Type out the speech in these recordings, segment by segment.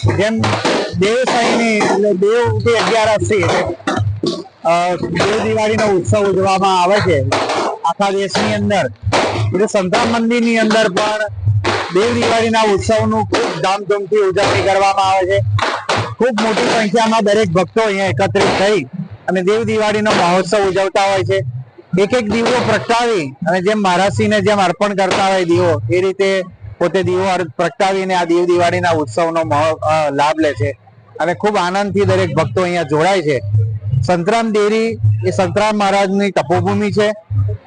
જેમ દેવ સાઈની એટલે દેવ જે અગિયારસ છે એટલે દેવ દિવાળીનો ઉત્સવ ઉજવવામાં આવે છે. આખા દેશની અંદર. એટલે સંતરામ મંદિરની અંદર પણ દેવ દિવાળીના ઉત્સવનું ખૂબ ધામધૂમથી ઉજવણી કરવામાં આવે છે. ખૂબ મોટી સંખ્યામાં દરેક ભક્તો અહીંયા એકત્રિત થઈ અને દેવ દિવાળીનો મહોત્સવ ઉજવતા હોય છે. એક એક દીવો પ્રગટાવી અને જેમ મહારાજસિંહને જેમ અર્પણ કરતા હોય દીવો, એ રીતે પોતે દીવો પ્રગટાવીને આ દીવ દિવાળીના ઉત્સવનો લાભ લે છે. અને ખૂબ આનંદથી દરેક ભક્તો અહીંયા જોડાય છે. સંતરામ દેરી એ સંતરામ મહારાજની તપોભૂમિ છે.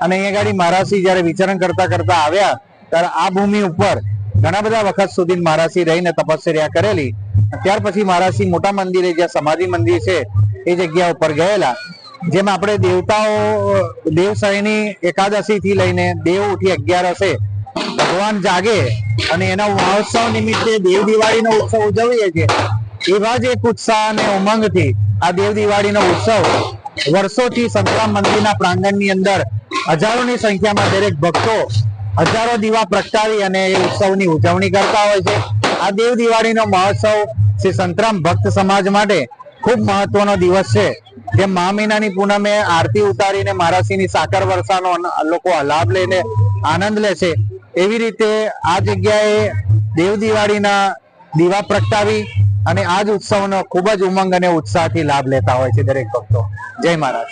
અને અહીંયા ગાડી મહારાજશ્રી જ્યારે વિચરણ કરતા કરતા આવ્યા, ત્યારે આ ભૂમિ ઉપર ઘણા બધા વખત સુધી મહારાજશ્રી રહીને તપસ્યા કરેલી. ત્યાર પછી મહારાજશ્રી મોટા મંદિરે જ્યાં સમાધિ મંદિર છે, એ જગ્યા ઉપર ગયેલા. જેમ આપણે દેવતાઓ દેવસાયની એકાદશી થી લઈને દેવ ઉઠી અગિયારસે ભગવાન જાગે અને એના મહોત્સવ નિમિત્તે દેવ દિવાળીનો ઉત્સવ ઉજવીએ છીએ. એવા જ એક ઉત્સાહ અને ઉમંગથી આ દેવ દિવાળીનો ઉત્સવ વર્ષોથી સંતરામ મંદિરના પ્રાંગણની અંદર હજારોની સંખ્યામાં દરેક ભક્તો હજારો દીવા પ્રગટાવી અને એ ઉત્સવની ઉજવણી કરતા હોય છે. આ દેવ દિવાળીનો મહોત્સવ શ્રી સંતરામ ભક્ત સમાજ માટે ખૂબ મહત્વનો દિવસ છે. જેમ મા મહિનાની પૂનમે આરતી ઉતારીને મહારાષ્ટ્રની સાકર વર્ષાનો લોકો લાભ લઈને આનંદ લે છે. એવી રીતે આ જગ્યાએ દેવ દિવાળીના દીવા પ્રગટાવી અને આ જ ઉત્સવનો ખૂબ જ ઉમંગ અને ઉત્સાહથી લાભ લેતા હોય છે દરેક ભક્તો. જય મહારાજ.